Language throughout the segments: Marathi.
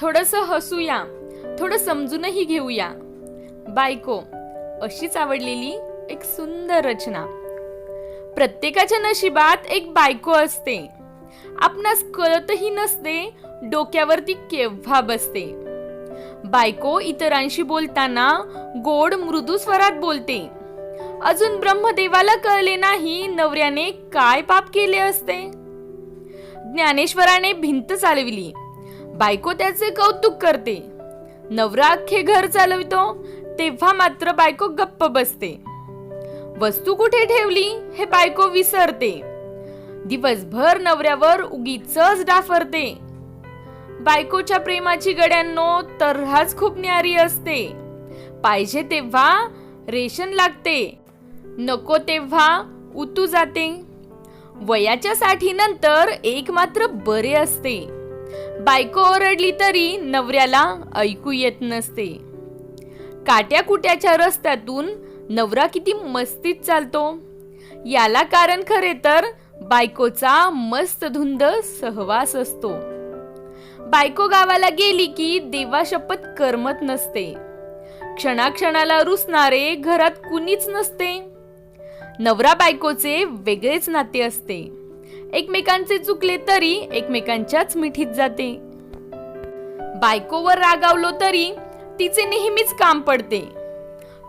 थोडस हसूया थोडं समजूनही घेऊया. बायको अशीच आवडलेली एक सुंदर रचना. प्रत्येकाच्या नशिबात एक बायको असते. आपणास कळतही नसते डोक्यावरती केव्हा बसते. बायको इतरांशी बोलताना गोड मृदू स्वरात बोलते. अजून ब्रह्मदेवाला कळले नाही नवऱ्याने काय पाप केले असते. ज्ञानेश्वराने भिंत चालविली. बायको त्याचे कौतुक करते. नवरा अख्खे घर चालवितो तेव्हा मात्र बायको गप्प बसते. वस्तू कुठे ठेवली हे बायको विसरते. दिवसभर नवऱ्यावर उगीच डाफरते. बायकोच्या प्रेमाची गड्यांनो तरहाच खूप न्यारी असते. पाहिजे तेव्हा रेशन लागते. नको तेव्हा उतू जाते. वयाच्या साठीनंतर एक मात्र बरे असते. बायको ओरडली तरी नवऱ्याला ऐकू येत नसते. काट्याकुट्याच्या रस्त्यातून नवरा किती मस्तीत चालतो. याला कारण खरे तर बायकोचा मस्त धुंद सहवास असतो. बायको गावाला गेली की देवा शपथ करमत नसते. क्षणाक्षणाला रुसणारे घरात कुणीच नसते. नवरा बायकोचे वेगळेच नाते असते. एकमेकांचे चुकले तरी एकमेकांच्याच मिठीत जाते. बायकोवर रागावलो तरी तिचे नेहमीच काम पडते.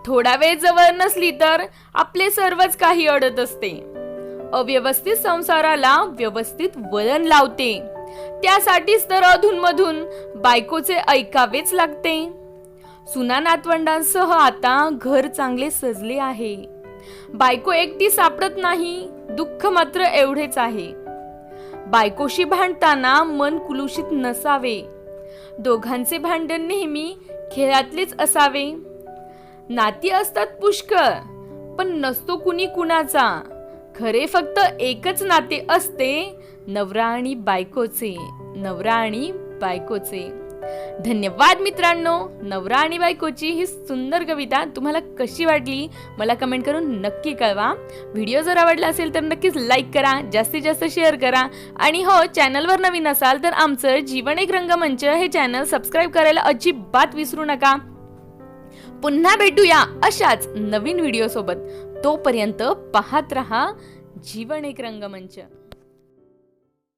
थोडा वेळ जवळ नसली तर आपले सर्वच काही अडत असते. अव्यवस्थित संसाराला व्यवस्थित वळण लावते. त्यासाठीच तर अधूनमधून बायकोचे ऐकावेच लागते. सुना नातवंडांसह आता घर चांगले सजले आहे. बायको एकटी सापडत नाही दुःख मात्र एवढेच आहे. बायकोशी भांडताना मन कुलुषित नसावे. दोघांचे भांडण नेहमी खेळातलेच असावे. नाती असतात पुष्कळ पण नसतो कुणी कुणाचा. खरे फक्त एकच नाते असते नवरा आणि बायकोचे. नवरा आणि बायकोचे. धन्यवाद मित्रांनो. नवरा आणि बायकोची ही सुंदर कविता तुम्हाला कशी वाटली? मला कमेंट करून नक्की कळवा. व्हिडिओ जर आवडला असेल तर नक्कीच लाईक करा जास्तीत जास्त शेअर करा. आणि हो चॅनलवर नवीन असाल तर आमचं जीवन एक रंगमंच हे चॅनल सबस्क्राईब करायला अजिबात विसरू नका. पुन्हा भेटूया अशाच नवीन व्हिडिओसोबत. तोपर्यंत पाहत रहा जीवन एक रंगमंच.